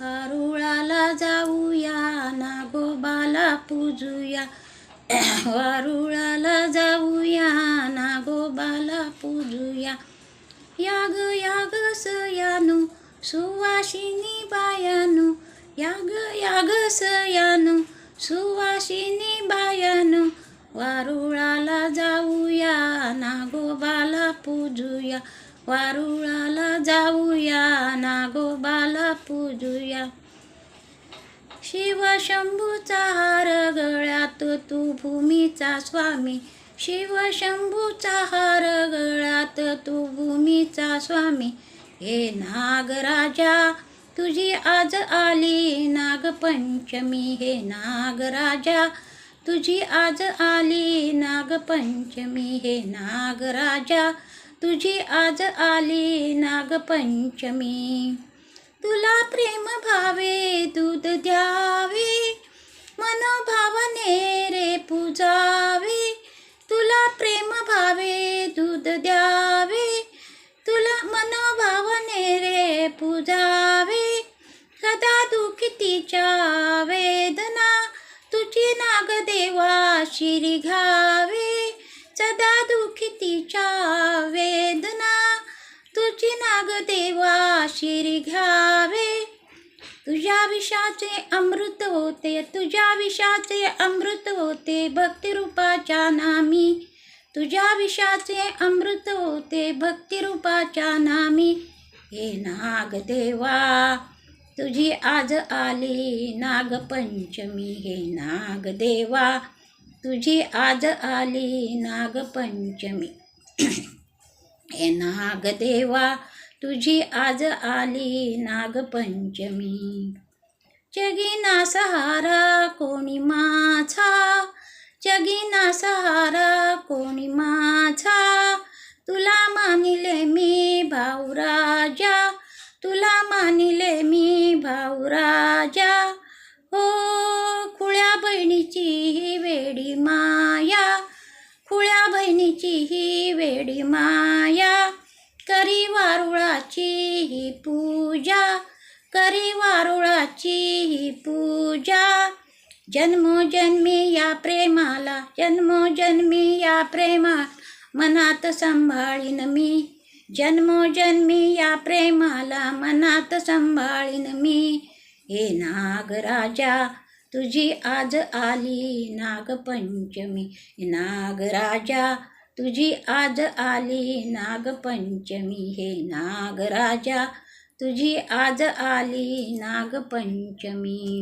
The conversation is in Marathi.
वारुळाला जाऊया नागोबाला पूजूया. वारुळाला जाऊया नागोबाला पूजूया. याग याग सयानू सुवासिनी बायानू. याग याग सयानू सुवासिनी बायानू. वारुळाला जाऊया नागोबाला पूजूया. वारुळाला शिव शंभूचा हार गळ्यात तू भूमीचा स्वामी. शिव शंभूचा हार गळ्यात तू भूमीचा स्वामी. हे नागराजा तुझी आज आली नागपंचमी. हे नागराजा तुझी आज आली नागपंचमी. हे नागराजा तुझी आज आली नागपंचमी. तुला प्रेम भावे दूध द्या. प्रेम भावे दूध द्यावे तुला मनोभावने रे पूजावे सदा दुःखितीच्या वेदना तुझी नागदेवा शिरी घावे सदा दुःखितीच्या वेदना तुझी नागदेवा शिरी घ्यावे तुझ्या विषाचे अमृत होते तुझ्या विषाचे अमृत होते भक्तिरूपाच्या नामी तुझ्या विषाचे अमृत होते भक्तिरूपाच्या नामी. हे नागदेवा तुझी आज आली नागपंचमी. हे नागदेवा तुझी आज आली नागपंचमी. हे नागदेवा तुझी आज आली नागपंचमी. जगीना सहारा कोणी माझा राजा. हो खुळ्या बहिणीची ही वेडी माया. खुळ्या बहिणीची ही वेडी माया. करी वारुळाची ही पूजा. करी वारुळाची ही पूजा. जन्मोजन्मी या प्रेमाला जन्मोजन्मी या प्रेमा मनात सांभाळीन मी. जन्मोजन्मी या प्रेमाला मनात सांभाळीन मी. हे नागराजा तुझी आज आली नागपंचमी. हे नागराजा तुझी आज आली नागपंचमी. हे नागराजा तुझी आज आली नागपंचमी.